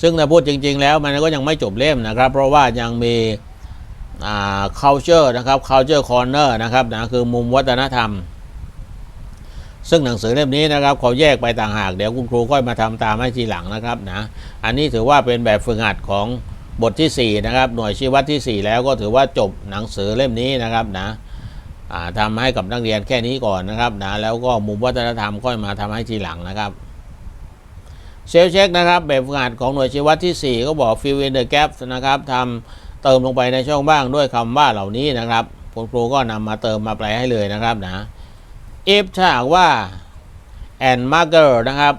ซึ่งถ้าพูดจริง ๆ แล้วมันก็ยังไม่จบเล่มนะครับ เพราะว่ายังมีอ่า culture นะครับ culture corner นะครับนะคือมุมวัฒนธรรม ซึ่งหนังสือเล่มนี้นะครับเขาแยกไปต่างหาก เดี๋ยวคุณครูค่อยมาทำตามให้ทีหลังนะครับนะอันนี้ถือว่าเป็นแบบฝึกหัดของบทที่ 4 นะครับ หน่วยชีวัดที่ 4 แล้วก็ถือว่าจบหนังสือเล่มนี้นะครับนะอ่าทำให้กับนักเรียนแค่นี้ก่อนนะครับนะแล้วก็มุมวัฒนธรรมค่อยมาทำให้ทีหลังนะครับ เซลเช็คนะครับแบบฝึกหัดของหน่วยชีวัดที่ 4 ก็บอก fill in the gaps นะครับทำเติมลงไปในช่องว่างด้วยคำว่าเหล่านี้นะครับคุณครูก็นำมาเติมมาแปลให้เลยนะครับนะ if ถ้าหากว่า and mugger นะครับ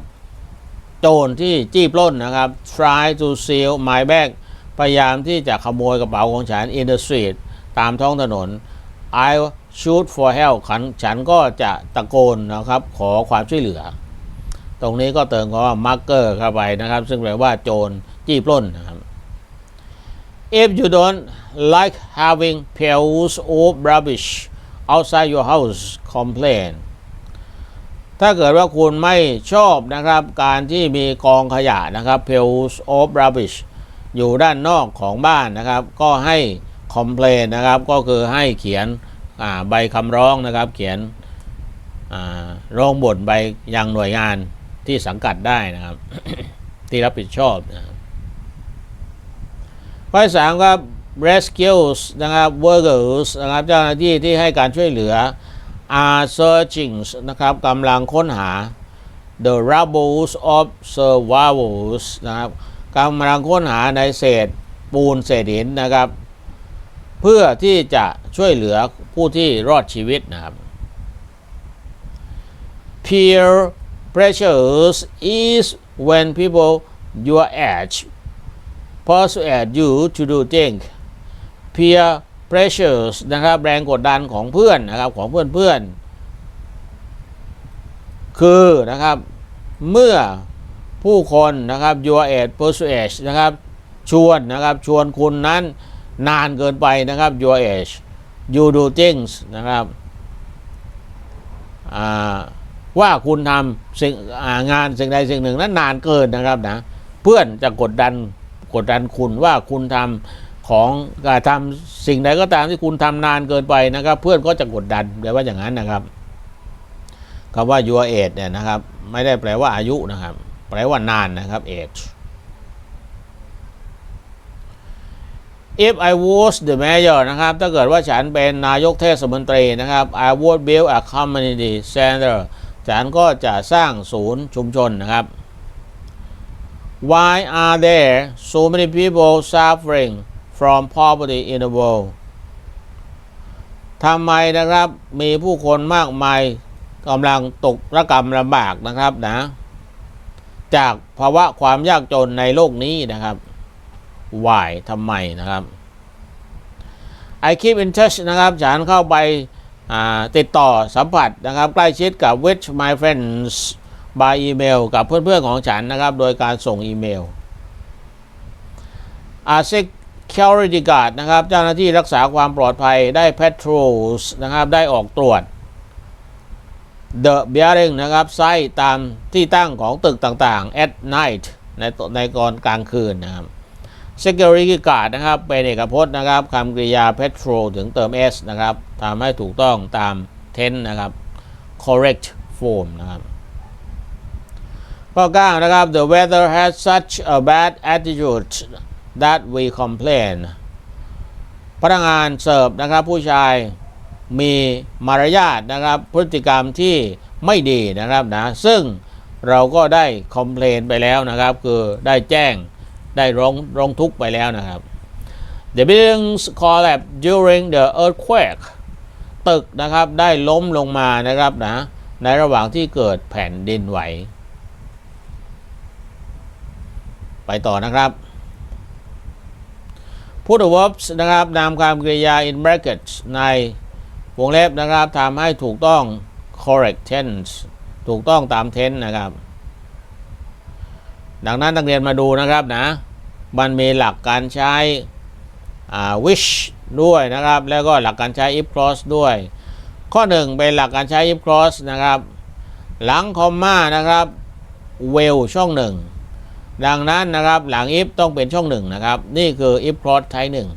โจรที่จี้ปล้นนะครับ try to steal my bag พยายามที่จะขโมยกระเป๋าของฉัน in the street ตามท้องถนน I shoot for help ฉันก็จะตะโกนนะครับ ขอความช่วยเหลือ ตรงนี้ก็เติมคำว่า mugger เข้าไปนะครับ ซึ่งแปลว่าโจรจี้ปล้นนะครับ if you don't like having piles of rubbish outside your house complain ถ้าเกิดว่าคุณไม่ชอบนะครับ การที่มีกองขยะนะครับ piles of rubbish อยู่ด้านนอกของบ้านนะครับ ก็ให้ complain นะครับ ก็คือให้เขียนใบคำร้องนะครับ เขียนร้องบ่นไปยังหน่วยงาน ที่สังกัดได้นะครับ ที่รับผิดชอบนะครับข้อสามครับ rescues นะครับ workers นะครับเจ้าหน้าที่ที่ให้การช่วยเหลือ are searching นะครับกำลังค้นหา the rubbles of survivors นะครับกำลังค้นหาในเศษปูนเศษหินนะครับ เพื่อที่จะช่วยเหลือผู้ที่รอดชีวิตนะครับ peer pressures is when people your age persuade you to do things peer pressures นะครับแรงกดดันของเพื่อนนะครับของเพื่อนเพื่อนคือนะครับเมื่อผู้คนนะครับ your age persuade นะครับชวนนะครับชวนคุณนั้นนานเกินไปนะครับ your age you do things นะครับอ่า ว่าคุณทำสิ่งางานสิ่งใดสิ่งหนึ่งนั้นนานเกินนะครับนะเพื่อนจะกดดันกดดันคุณว่าคุณทำของการทำสิ่งใดก็ตามที่คุณทำนานเกินไปนะครับ เพื่อนก็จะกดดันแปลว่าอย่างนั้นนะครับคำว่า your age เนี่ยนะครับ ไม่ได้แปลว่าอายุนะครับ แปลว่านานนะครับ age if I was the mayor นะครับ ถ้าเกิดว่าฉันเป็นนายกเทศมนตรีนะครับ I would build a community center ฉันก็จะสร้างศูนย์ชุมชนนะครับ Why are there so many people suffering from poverty in the world ทำไมนะครับมีผู้คนมากมายกำลังตกระกรรมลำบากนะครับนะ จากภาวะความยากจนในโลกนี้นะครับ why ทำไมนะครับ I keep in touch นะครับ ฉันเข้าไป ติดต่อสัมผัสนะครับ ใกล้ชิดกับ with my friends by email กับเพื่อนๆของฉันนะครับ โดยการส่งอีเมล a security guard นะครับ เจ้าหน้าที่รักษาความปลอดภัยได้ patrols นะครับ ได้ออกตรวจ the building นะครับไซต์ตามที่ตั้งของตึกต่างๆ at night ในตในกอนกลางคืนนะครับ security guard นะครับ เป็นเอกพจน์นะครับคำกริยา patrol ถึงเติม s นะครับทำให้ถูกต้องตาม tense นะครับ correct form นะครับข้อ9นะครับ the weather has such a bad attitude that we complain พนักงานเสิร์ฟนะครับผู้ชายมีมารยาทนะครับ พฤติกรรมที่ไม่ดีนะครับนะซึ่งเราก็ได้คอมเพลนไปแล้วนะครับ คือได้แจ้ง ได้ร้องร้องทุกข์ไปแล้วนะครับ The buildings collapsed during the earthquake ตึกนะครับได้ล้มลงมานะครับนะในระหว่างที่เกิดแผ่นดินไหว ไปต่อนะครับ put verbs นะครับนามคำกริยา in brackets ในวงเล็บนะครับทำให้ถูกต้อง correct tense ถูกต้องตาม tense นะครับ ดังนั้นนักเรียนมาดูนะครับนะมันมีหลักการใช้ wish ด้วยนะครับ แล้วก็หลักการใช้ if clause ด้วย ข้อหนึ่งเป็นหลักการใช้ if clause นะครับ หลังคอมมานะครับ well ช่องหนึ่งดังนั้นนะครับหลัง if ต้องเป็นช่องหนึ่งนะครับ นี่คือ if clause type หนึ่ง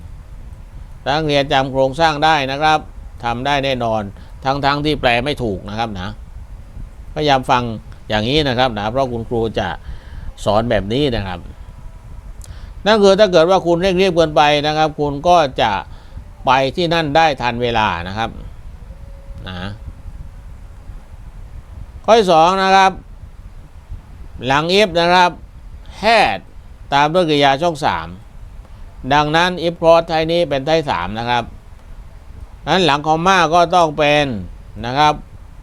นักเรียนจำโครงสร้างได้นะครับทำได้แน่นอนทั้งๆทที่แปลไม่ถูกนะครับนะพยายามฟังอย่างนี้นะครับนะเพราะคุณครูจะ สอนแบบนี้นะครับ นั่นคือถ้าเกิดว่าคุณเร่งรีบเกินไปนะครับ คุณก็จะไปที่นั่นได้ทันเวลานะครับนะข้อที่สองนะครับ หลัง if นะครับ had ตามด้วยกริยาช่องสามดังนั้น if clause ไทยนี้เป็นไทยสามนะครับนั้นหลังคอมมาก็ต้องเป็นนะครับ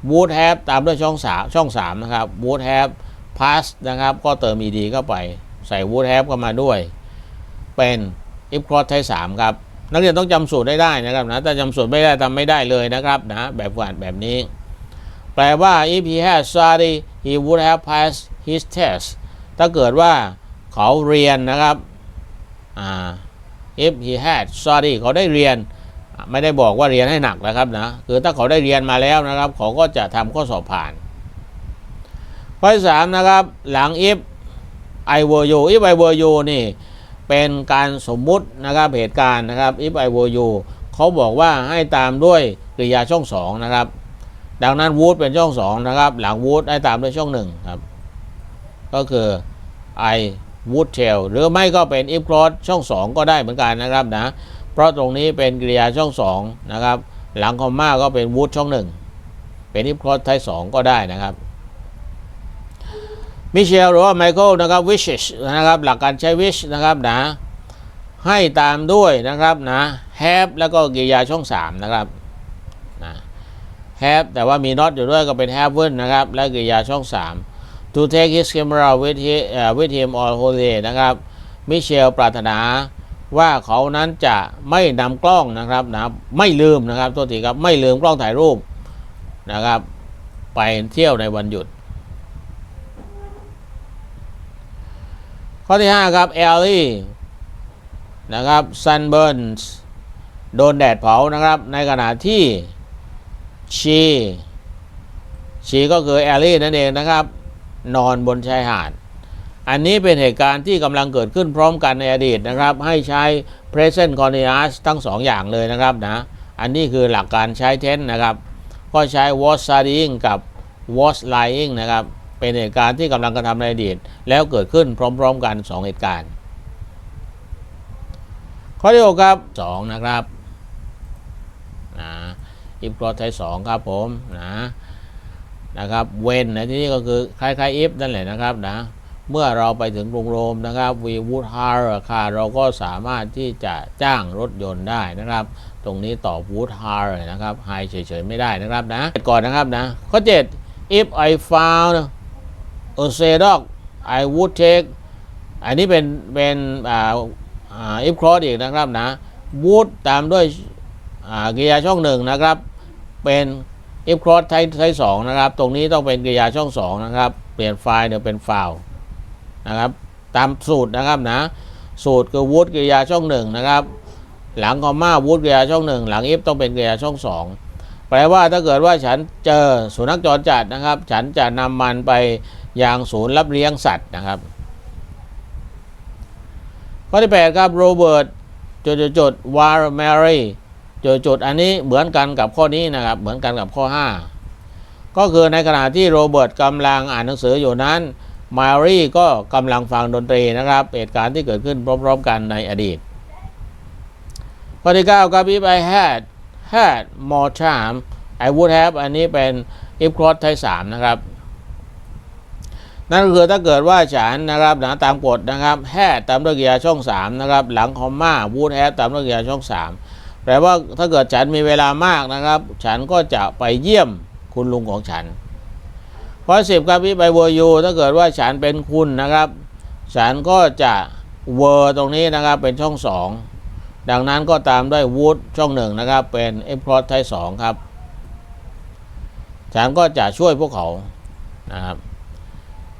would have ตามด้วยช่องสามช่องสามนะครับ would have pass นะครับ ก็เติม ed เข้าไปใส่ would have เข้ามาด้วย เป็น if clause ไทยสามครับ นักเรียนต้องจำสูตรได้ได้นะครับนะถ้าจำสูตรไม่ได้ทำไม่ได้เลยนะครับนะแบบฝันแบบนี้ แปลว่า if he had studied he would have passed his test ถ้าเกิดว่าเขาเรียนนะครับอ่า if he had studied เขาได้เรียนไม่ได้บอกว่าเรียนให้หนักนะครับนะคือถ้าเขาได้เรียนมาแล้วนะครับ เขาก็จะทำข้อสอบผ่าน ข้อที่สามนะครับหลัง if I were you if I were you นี่เป็นการสมมุตินะครับเหตุการณ์นะครับ if I were you เขาบอกว่าให้ตามด้วยกริยาช่องสองนะครับ ดังนั้น would เป็นช่องสองนะครับ หลัง would ให้ตามด้วยช่องหนึ่งครับ ก็คือ I would tell หรือไม่ก็เป็น if clause ช่องสองก็ได้เหมือนกันนะครับนะ เพราะตรงนี้เป็นกริยาช่องสองนะครับ หลังคอมมาก็เป็น would ช่องหนึ่งเป็น if clause ท้ายสองก็ได้นะครับ มิเชลหรือว่าไมเคิลนะครับ wishes นะครับ หลักการใช้ wish นะครับนะให้ตามด้วยนะครับนะ have แล้วก็กริยาช่องสามนะครับนะ have แต่ว่ามี not อยู่ด้วยก็เป็น haven นะครับ และกริยาช่องสาม to take his camera with him, uh, with him on holiday นะครับมิเชลปรารถนาว่าเขานั้นจะไม่นำกล้องนะครับนะไม่ลืมนะครับตัวทีครับไม่ลืมกล้องถ่ายรูปนะครับ ไปเที่ยวในวันหยุด ข้อที่ 5 ครับ Ellie นะครับ sunburns โดนแดดเผานะครับ ในขณะที่ she she ก็คือ Ellie นั่นเองนะครับ นอนบนชายหาด อันนี้เป็นเหตุการณ์ที่กำลังเกิดขึ้นพร้อมกันในอดีตนะครับ ให้ใช้ present continuous ทั้งสองอย่างเลยนะครับนะ อันนี้คือหลักการใช้ tense นะครับ ก็ใช้ was studying กับ was lying นะครับ เป็นเหตุการณ์ที่กำลังกระทำในอดีตแล้วเกิดขึ้นพร้อม ๆ กัน 2 เหตุการณ์ ข้อที่6ครับ 2 นะครับนะ if clause ใช้2ครับผมนะนะครับ when ในที่นี้ก็คือคล้ายๆ if นั่นแหละนะครับนะเมื่อเราไปถึงกรุงโรมนะครับ we would hire a car เราก็สามารถที่จะจ้างรถยนต์ได้นะครับ ตรงนี้ตอบ would hire นะครับ hire เฉยๆไม่ได้นะครับนะก่อนนะครับนะข้อ 7 if I found a stray dog I would take อันนี้เป็นเป็นอ่าอ่า if clause อีกนะครับนะ would ตามด้วยอ่ากริยาช่องหนึ่งนะครับ เป็น if clause ไทยไทยสองนะครับ ตรงนี้ต้องเป็นกริยาช่องสองนะครับ เปลี่ยนไฟล์เดี๋ยวเป็นฟาวนะครับ ตามสูตรนะครับนะ สูตรคือ would กริยาช่องหนึ่งนะครับ หลังคอมมา would กริยาช่องหนึ่งหลัง if ต้องเป็นกริยาช่องสอง แปลว่าถ้าเกิดว่าฉันเจอสุนัขจรจัดนะครับ ฉันจะนำมันไปยังศูนย์รับเลี้ยงสัตว์นะครับ ข้อที่ 8 ครับโรเบิร์ตจุดจุดวาร์แมรี่จุดจุดอันนี้เหมือนกันกับข้อนี้นะครับ เหมือนกันกับข้อ 5 ก็คือในขณะที่โรเบิร์ตกำลังอ่านหนังสืออยู่นั้นมารีก็กำลังฟังดนตรีนะครับเหตุการณ์ที่เกิดขึ้นพร้อมๆกันในอดีตข้อที่ 9 ครับ if I had had more time I would have อันนี้เป็น if clause ไทย3นะครับ นั่นคือถ้าเกิดว่าฉันนะครับนะตามกฎนะครับ had ตามด้วยกริยาช่อง 3 นะครับ หลังคอมมา would have ตามด้วยกริยาช่อง 3 แปลว่าถ้าเกิดฉันมีเวลามากนะครับ ฉันก็จะไปเยี่ยมคุณลุงของฉันข้อสิบครับพี่ไปเวอร์ยูถ้าเกิดว่าฉันเป็นคุณนะครับ ฉันก็จะเวอร์ตรงนี้นะครับเป็นช่องสอง ดังนั้นก็ตามด้วยวูดช่องหนึ่งนะครับ เป็นเอฟพลอตไทยสองครับฉันก็จะช่วยพวกเขานะครับ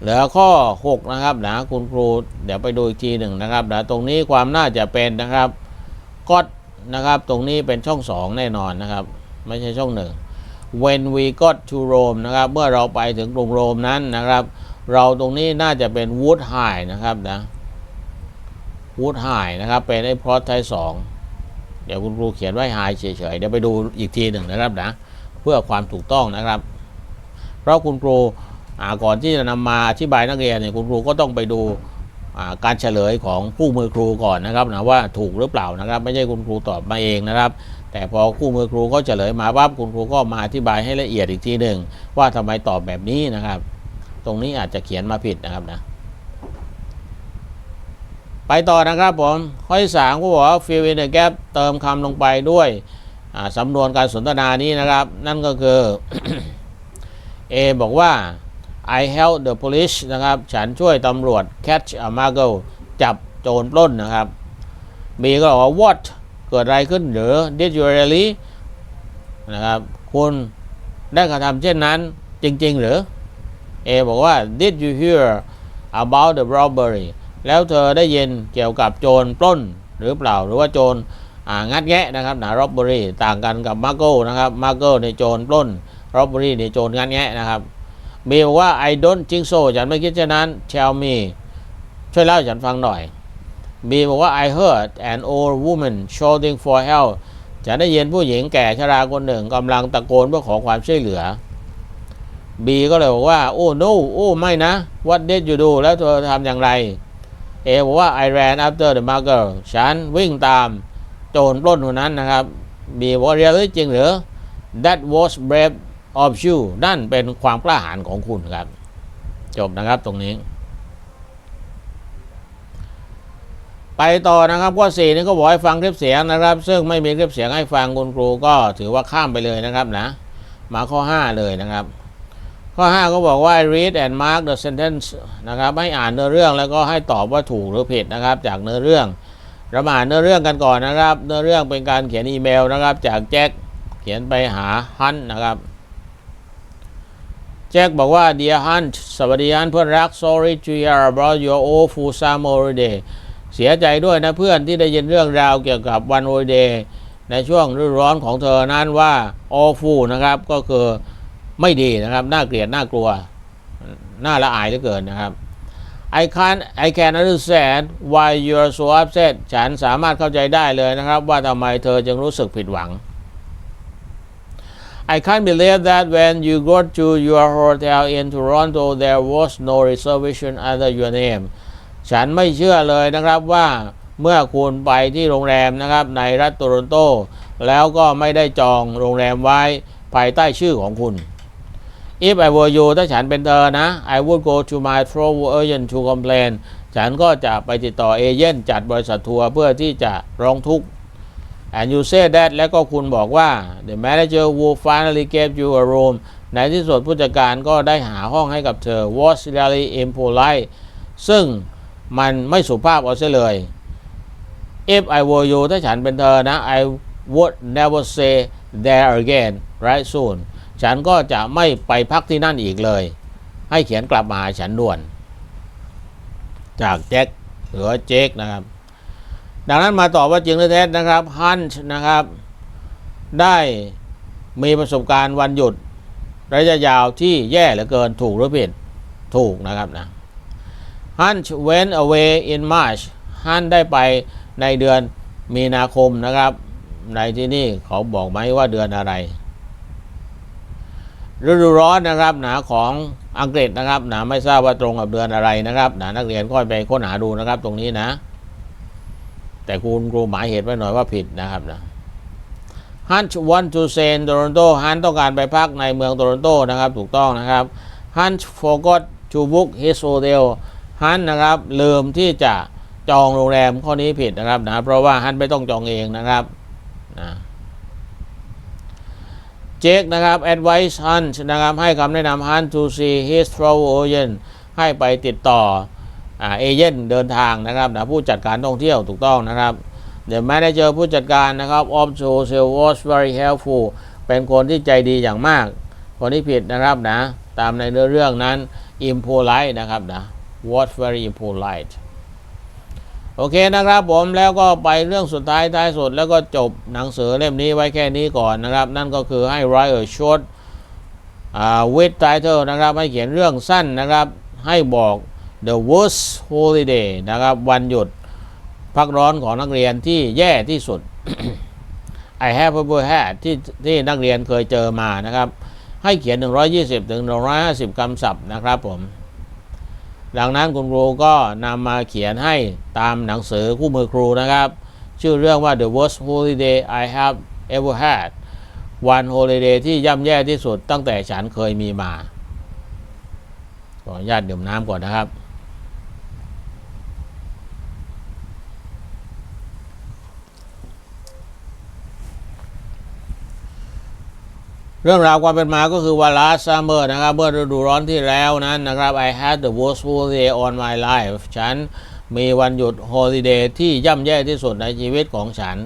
เหลือข้อ 6 นะครับนะคุณครูเดี๋ยวไปดูอีกทีหนึ่งนะครับนะตรงนี้ความน่าจะเป็นนะครับก็นะครับตรงนี้เป็นช่อง 2 แน่นอนนะครับ ไม่ใช่ช่องหนึ่ง when we got to Rome นะครับ เมื่อเราไปถึงกรุงโรมนั้นนะครับ เราตรงนี้น่าจะเป็นวูดไฮนะครับนะ วูดไฮนะครับ เป็นไอ้พลอตไทยสองเดี๋ยวคุณครูเขียนไว้ไฮเฉยๆ เดี๋ยวไปดูอีกทีหนึ่งนะครับนะ เพื่อความถูกต้องนะครับ เพราะคุณครูก่อนที่จะนำมาอธิบายนักเรียนเนี่ยคุณครูก็ต้องไปดูการเฉลยของคู่มือครูก่อนนะครับนะว่าถูกหรือเปล่านะครับ ไม่ใช่คุณครูตอบมาเองนะครับ แต่พอคู่มือครูเขาเฉลยมาปั๊บคุณครูก็มาอธิบายให้ละเอียดอีกทีหนึ่งว่าทำไมตอบแบบนี้นะครับ ตรงนี้อาจจะเขียนมาผิดนะครับนะ ต่อนะครับผมข้อที่สามก็บอกว่า fill in the gap เติมคำลงไปด้วยสำนวนการสนทนานี้นะครับ นั่นก็คือ A บอกว่า I help the police นะครับ ฉันช่วยตำรวจ catch a muggle จับโจรปล้นนะครับ B ก็บอกว่า what เกิดอะไรขึ้นหรือ did you really นะครับ คุณได้กระทำเช่นนั้นจริง ๆ หรือ A บอกว่า did you hear about the robbery แล้วเธอได้ยินเกี่ยวกับโจรปล้นหรือเปล่าหรือว่าโจรงัดแงะนะครับนะ robbery ต่างกันกับ muggle นะครับ muggle ในโจรปล้น robbery ในโจรงัดแงะนะครับ B บอกว่า I don't think so ฉันไม่คิดเช่นนั้น tell me ช่วยเล่าให้ฉันฟังหน่อย B บอกว่า I heard an old woman shouting for help ฉันได้ยินผู้หญิงแก่ชราคนหนึ่งกำลังตะโกนเพื่อขอความช่วยเหลือ B ก็เลยบอกว่า โอ้ no โอ้ ไม่นะ what did you do แล้วเธอทำอย่างไร A บอกว่า I ran after the mugger ฉันวิ่งตามโจรปล้นคนนั้นนะครับ B บอกว่า really จริงหรือ that was brave of you นั่นเป็นความกล้าหาญของคุณครับ จบนะครับตรงนี้ ไปต่อนะครับข้อสี่นี่ก็บอกให้ฟังคลิปเสียงนะครับ ซึ่งไม่มีคลิปเสียงให้ฟังคุณครูก็ถือว่าข้ามไปเลยนะครับนะ มาข้อ 5 เลยนะครับ ข้อ 5 ก็บอกว่า read and mark the sentence นะครับให้อ่านเนื้อเรื่องแล้วก็ให้ตอบว่าถูกหรือผิดนะครับ จากเนื้อเรื่องเรามาอ่านเนื้อเรื่องกันก่อนนะครับ เนื้อเรื่องเป็นการเขียนอีเมลนะครับ จากแจ็คเขียนไปหาฮันนะครับแจ็คบอกว่า dear Hunt สวัสดีฮันเพื่อนรัก sorry to hear about your awful summer holiday เสียใจด้วยนะเพื่อนที่ได้ยินเรื่องราวเกี่ยวกับวัน holiday ในช่วงฤดูร้อนของเธอนั้นว่า awful นะครับ ก็คือ ไม่ดีนะครับ น่าเกลียด น่ากลัว น่าละอายเหลือเกินนะครับ I can I can understand why you're so upset ฉันสามารถเข้าใจได้เลยนะครับ ว่าทำไมเธอจึงรู้สึกผิดหวัง I can't believe that when you got to your hotel in Toronto there was no reservation under your name ฉันไม่เชื่อเลยนะครับว่าเมื่อคุณไปที่โรงแรมนะครับในรัฐโตรอนโต แล้วก็ไม่ได้จองโรงแรมไว้ภายใต้ชื่อของคุณ If I were you ถ้าฉันเป็นเธอนะ I would go to my travel agent to complain ฉันก็จะไปติดต่อเอเย่นจัดบริษัททัวร์เพื่อที่จะร้องทุกข์ and you say that แล้วก็คุณบอกว่า the manager who finally gave you a room ในที่สุดผู้จัดการก็ได้หาห้องให้กับเธอ was really impolite ซึ่งมันไม่สุภาพเอาเสียเลย if I were you ถ้าฉันเป็นเธอนะ I would never say there again right soon ฉันก็จะไม่ไปพักที่นั่นอีกเลย ให้เขียนกลับมาหาฉันด่วน จากแจ็คหรือเจคนะครับ ดังนั้นมาตอบว่าจริงหรือเท็จนะครับฮันช์นะครับ ได้มีประสบการณ์วันหยุดระยะยาวที่แย่เหลือเกินถูกหรือผิดถูกนะครับนะ Hunt went away in March ฮันได้ไปในเดือนมีนาคมนะครับ ในที่นี่เขาบอกไหมว่าเดือนอะไร ฤดูร้อนนะครับหนาของอังกฤษนะครับหนาไม่ทราบว่าตรงกับเดือนอะไรนะครับหนานักเรียนก็ไปค้นหาดูนะครับ ตรงนี้นะ แต่คุณครูหมายเหตุไว้หน่อยว่าผิดนะครับนะ Hunt want to stay in Toronto Hunt ต้องการไปพักในเมืองโตรอนโตนะครับ ถูกต้องนะครับ Hunt forgot to book his hotel Hunt นะครับลืมที่จะจองโรงแรมข้อนี้ผิดนะครับนะเพราะว่า Hunt ไม่ต้องจองเองนะครับนะ เจคนะครับ advice Hunt นะครับ ให้คำแนะนำ Hunt to see his travel agent ให้ไปติดต่อเอเย่นเดินทางนะครับนะผู้จัดการท่องเที่ยวถูกต้องนะครับ The manager ผู้จัดการนะครับ of the hotel was very helpful เป็นคนที่ใจดีอย่างมาก คนที่ผิดนะครับนะ ตามในเนื้อเรื่องนั้น impolite นะครับนะ was very impolite โอเคนะครับผมแล้วก็ไปเรื่องสุดท้ายท้ายสุดแล้วก็จบหนังสือเล่มนี้ไว้แค่นี้ก่อนนะครับ นั่นก็คือให้ write a short uh, with title นะครับ ให้เขียนเรื่องสั้นนะครับ ให้บอก the worst holiday นะครับ วันหยุดพักร้อนของนักเรียนที่แย่ที่สุด I have ever had ที่ที่นักเรียนเคยเจอมานะครับ ให้เขียน 120-150 คำศัพท์นะครับผม ดังนั้นคุณครูก็นำมาเขียนให้ตามหนังสือคู่มือครูนะครับ ชื่อเรื่องว่า The worst holiday I have ever had วัน holiday ที่ย่ำแย่ที่สุดตั้งแต่ฉันเคยมีมา ขออนุญาตดื่มน้ำก่อนนะครับ เรื่องราวความเป็นมาก็คือว่า last summer นะครับเมื่อฤดูร้อนที่แล้วนั้นนะครับ I had the worst holiday on my life ฉันมีวันหยุด holiday ที่ย่ำแย่ที่สุดในชีวิตของฉัน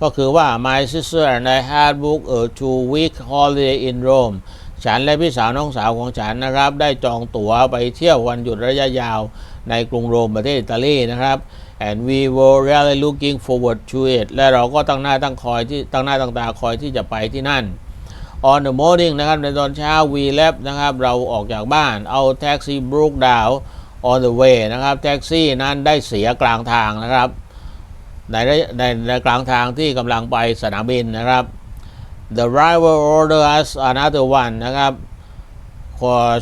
ก็คือว่า my sister and I had booked a two week holiday in Rome ฉันและพี่สาวน้องสาวของฉันนะครับ ได้จองตั๋วไปเที่ยววันหยุดระยะยาวในกรุงโรมประเทศอิตาลีนะครับ and we were really looking forward to it และเราก็ตั้งหน้าตั้งคอยที่ตั้งหน้าตั้งตาคอยที่จะไปที่นั่น on the morning นะครับในตอนเช้า we left นะครับ เราออกจากบ้านเอาแท็กซี่ broke down on the way นะครับแท็กซี่นั้นได้เสียกลางทางนะครับในในในกลางทางที่กำลังไปสนามบินนะครับ the driver order us another one นะครับ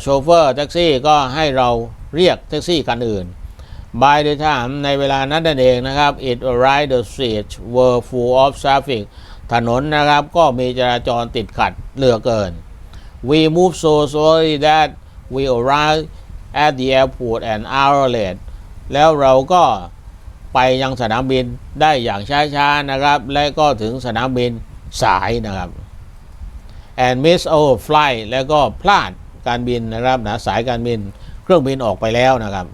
โชเฟอร์แท็กซี่ก็ให้เราเรียกแท็กซี่คันอื่น by the time ในเวลานั้นนั่นเองนะครับ it arrived the streets were full of traffic ถนนนะครับก็มีจราจรติดขัดเหลือเกิน we move so slowly that we arrive at the airport an hour late แล้วเราก็ไปยังสนามบินได้อย่างช้าๆนะครับ และก็ถึงสนามบินสายนะครับ and miss our flight แล้วก็พลาดการบินนะครับนะสายการบินเครื่องบินออกไปแล้วนะครับ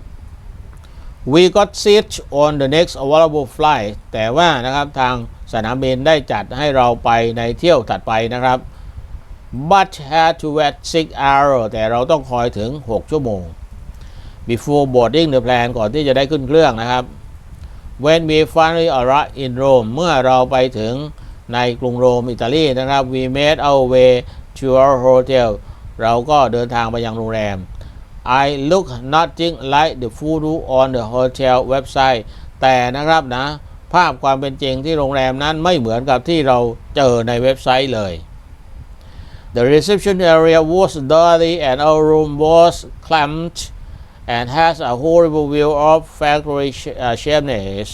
we got seat on the next available flight แต่ว่านะครับทาง สนามบินได้จัดให้เราไปในเที่ยวถัดไปนะครับ but had to wait six hours แต่เราต้องคอยถึง 6 ชั่วโมง before boarding the plane ก่อนที่จะได้ขึ้นเครื่องนะครับ when we finally arrived in Rome เมื่อเราไปถึงในกรุงโรมอิตาลีนะครับ we made our way to our hotel เราก็เดินทางไปยังโรงแรม I look nothing like the photo on the hotel website แต่นะครับนะ ภาพความเป็นจริงที่โรงแรมนั้นไม่เหมือนกับที่เราเจอในเว็บไซต์เลย The reception area was dirty and our room was cramped and has a horrible view of factory chimneys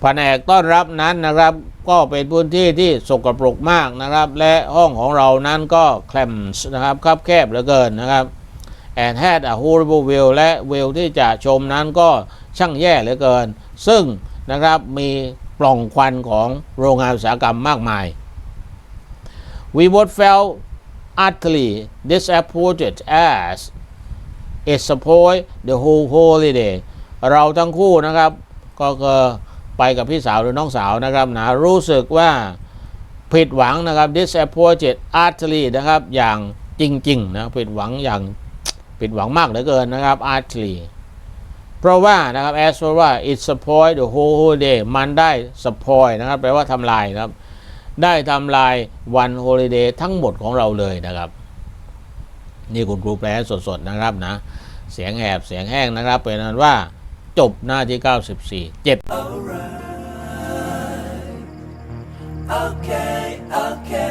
แผนกต้อนรับนั้นนะครับ ก็เป็นพื้นที่ที่สกปรกมากนะครับ และห้องของเรานั้นก็แคลมส์นะครับคับแคบเหลือเกินนะครับ and had a horrible view และวิวที่จะชมนั้นก็ช่างแย่เหลือเกิน ซึ่ง นะครับมีปล่องควันของโรงงานอุตสาหกรรมมากมาย we both felt utterly disappointed as it spoiled the whole holiday เราทั้งคู่นะครับ ก็คือไปกับพี่สาวหรือน้องสาวนะครับนะรู้สึกว่าผิดหวังนะครับ disappointed utterly นะครับ อย่างจริงๆนะผิดหวังอย่างผิดหวังมากเหลือเกินนะครับ utterly เพราะว่านะครับ as for ว่า it spoil the whole day มันได้ spoil นะครับแปลว่าทำลายนะครับ ได้ทำลายวัน holiday ทั้งหมดของเราเลยนะครับ นี่คุณครูแปลสดๆนะครับนะ เสียงแหบเสียงแห้งนะครับ เป็นนั้นว่าจบหน้าที่ 94 เจ็บ Okay.